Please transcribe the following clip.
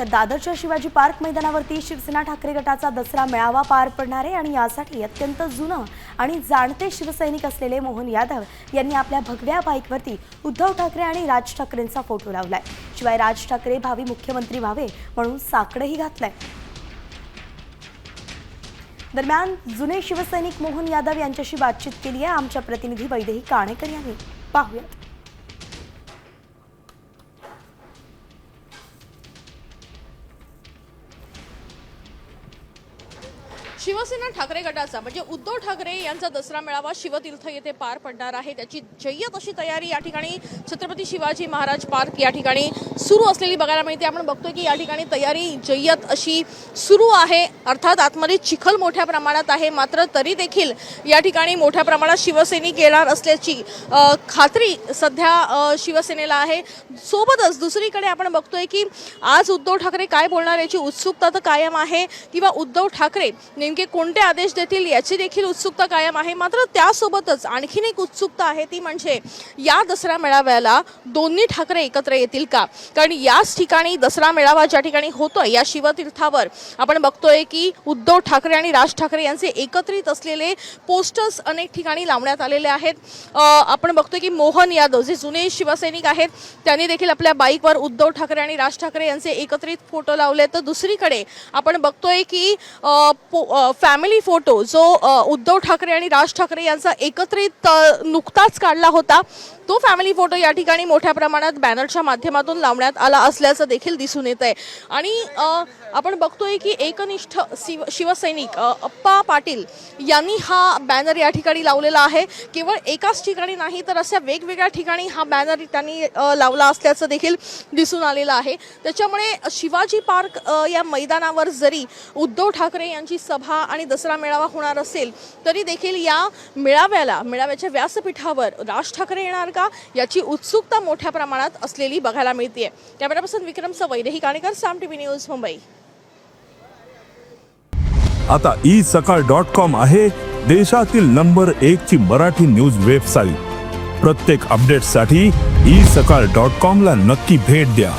तर दादरच्या शिवाजी पार्क मैदानावरती शिवसेना ठाकरे गटाचा दसरा मेळावा पार पडणार आहे आणि यासाठी अत्यंत जुनं आणि जाणते शिवसैनिक असलेले मोहन यादव यांनी आपल्या भगव्या बाईकवरती उद्धव ठाकरे आणि राज ठाकरेंचा फोटो लावलाय. शिवाय राज ठाकरे भावी मुख्यमंत्री व्हावे म्हणून साकडंही घातलंय. दरम्यान जुने शिवसैनिक मोहन यादव यांच्याशी बातचीत केली आहे आमच्या प्रतिनिधी वैदेही काणेकर यांनी. पाहूयात. शिवसेना ठाकरे गटाचा म्हणजे उद्धव ठाकरे यांचा दसरा मेळावा शिवतीर्थ येथे पार पडणार आहे. त्याची जय्यत अशी तयारी या ठिकाणी छत्रपती शिवाजी महाराज पार्क या ठिकाणी सुरू असलेली बघायला मिळते. आपण बघतोय की या ठिकाणी तयारी जय्यत अशी सुरू आहे. अर्थात आतमध्ये चिखल मोठ्या प्रमाणात आहे. मात्र तरी देखील या ठिकाणी मोठ्या प्रमाणात शिवसैनिक येणार असल्याची खात्री सध्या शिवसेनेला आहे. सोबतच दुसरीकडे आपण बघतोय की आज उद्धव ठाकरे काय बोलणार याची उत्सुकता तर कायम आहे. किंवा उद्धव ठाकरे नेमके कोणते आदेश देतील याची देखील उत्सुकता कायम आहे. मात्र त्यासोबतच आणखीन एक उत्सुकता आहे ती म्हणजे या दसरा मेळाव्याला दोन्ही ठाकरे एकत्र येतील का? कारण याच ठिकाणी दसरा मेळावा ज्या ठिकाणी होतोय या शिवतीर्थावर आपण बघतोय की उद्धव ठाकरे आणि राज ठाकरे यांचे एकत्रित असलेले पोस्टर्स अनेक ठिकाणी लावण्यात आलेले आहेत. आपण बघतोय की मोहन यादव जे जुने शिवसैनिक आहेत त्यांनी देखील आपल्या बाईकवर उद्धव ठाकरे आणि राज ठाकरे यांचे एकत्रित फोटो लावले. तर दुसरीकडे आपण बघतोय की फॅमिली फोटो जो उद्धव ठाकरे आणि राज ठाकरे यांचा एकत्रित नुकताच काढला होता तो फॅमिली फोटो या ठिकाणी मोठ्या प्रमाणात बॅनरच्या माध्यमातून लावण्यात आला असल्याचं देखील दिसून येत आहे. आणि आपण बघतोय की एकनिष्ठ शिव शिवसैनिक अप्पा पाटील यांनी हा बॅनर या ठिकाणी लावलेला आहे. केवळ एकाच ठिकाणी नाही तर अशा वेगवेगळ्या ठिकाणी हा बॅनर त्यांनी लावला असल्याचं देखील दिसून आलेलं आहे. त्याच्यामुळे शिवाजी पार्क या मैदानावर जरी उद्धव ठाकरे यांची सभा हा आणि दसरा मेळावा होणार असेल तरी देखील या मेळाव्याला मेळाव्याच्या व्यासपीठावर राज ठाकरे येणार का? याची उत्सुकता मोठ्या प्रमाणात असलेली बघायला मिळते कॅमेरापर्सन विक्रम सवैदेही काणेकर साम टीव्ही न्यूज मुंबई. आता ई सकाळ डॉट कॉम आहे देशातील नंबर एक ची मराठी न्यूज वेबसाईट. प्रत्येक अपडेटसाठी ई सकाळ डॉट कॉम ला नक्की भेट द्या.